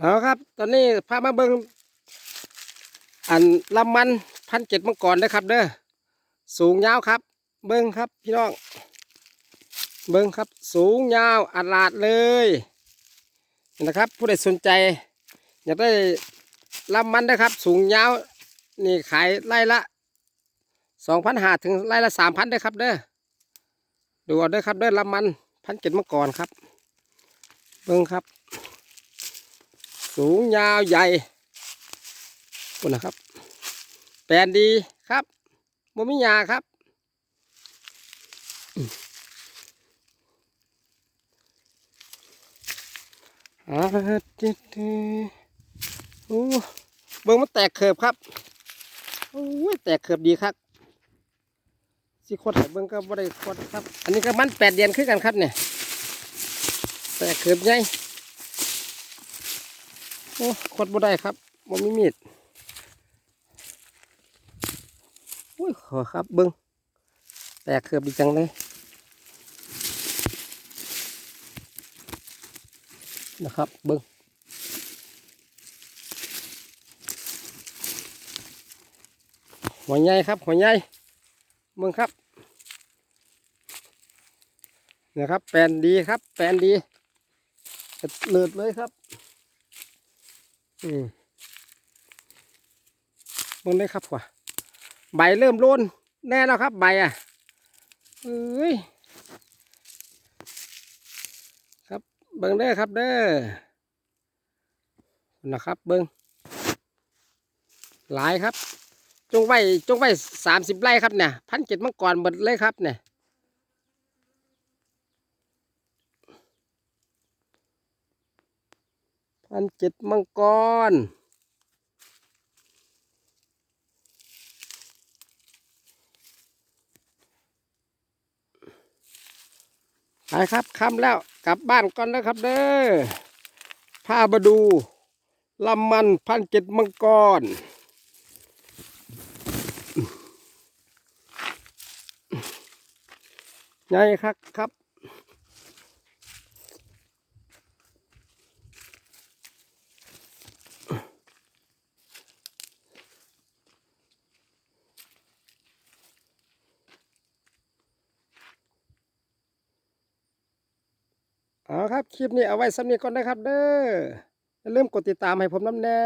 เอาครับ ตอนนี้พามาเบิงอันลำมันพันเจ็ดมังกรนะครับ เด้อสูงยาวครับ เบิงครับพี่น้อง เบิงครับ สูงยาวอัดลาดเลยนนะครับ ผู้ใดสนใจอยากได้ลำมันนะครับ สูงยาวนี่ขายไล่ละสองพันหาถึงไล่ละสามพันได้ครับ เด้อดูเอาเด้อครับเด้อลำมันพันเจ็ดมังกรครับ เบิงครับ สูงยาวใหญ่คุณนะครับ แปลนดีครับโมมิยาครับ อาจิตโอ้เบิ้งมันแตกเขิบครับ โอ้ยแตกเขิบดีครับสิโคตรเบิ้งก็บ่ได้โคตรครับ อันนี้ก็มันแปดเดือนขึ้นกันครับเนี่ย แตกเขิบใหญ่ โอ้ขดบ่ได้ครับบ่มีมีดอุ้ยขอครับเบิ้งแตกเขือบดีจังเลยนะครับเบิ้งหัวใหญ่ครับหัวใหญ่เบิ้งครับนี่ยครับแปลนดีครับแปลนดีเลือดเลยครับ อืมมึงได้ครับว่ะใบเริ่มโลนแน่แล้วครับ ใบอะเอ้ยครับเบิ้งเด้อครับเด้อนะครับ เบิ้งหลายครับ จงไว้จงไว้สามสิบไร่ครับเนี่ยพันเจ็ดมังกรหมดเลยครับเนี่ย พันเจ็ดมังกรไปครับค่ำแล้วกลับบ้านก่อนนะครับเด้อพามาดูลำมันพันเจ็ดมังกรไงครับครับ เอาครับ คลิปนี้เอาไว้สำนีก่อนนะครับ เด้ออย่าลืมกดติดตามให้ผมน้ำแน่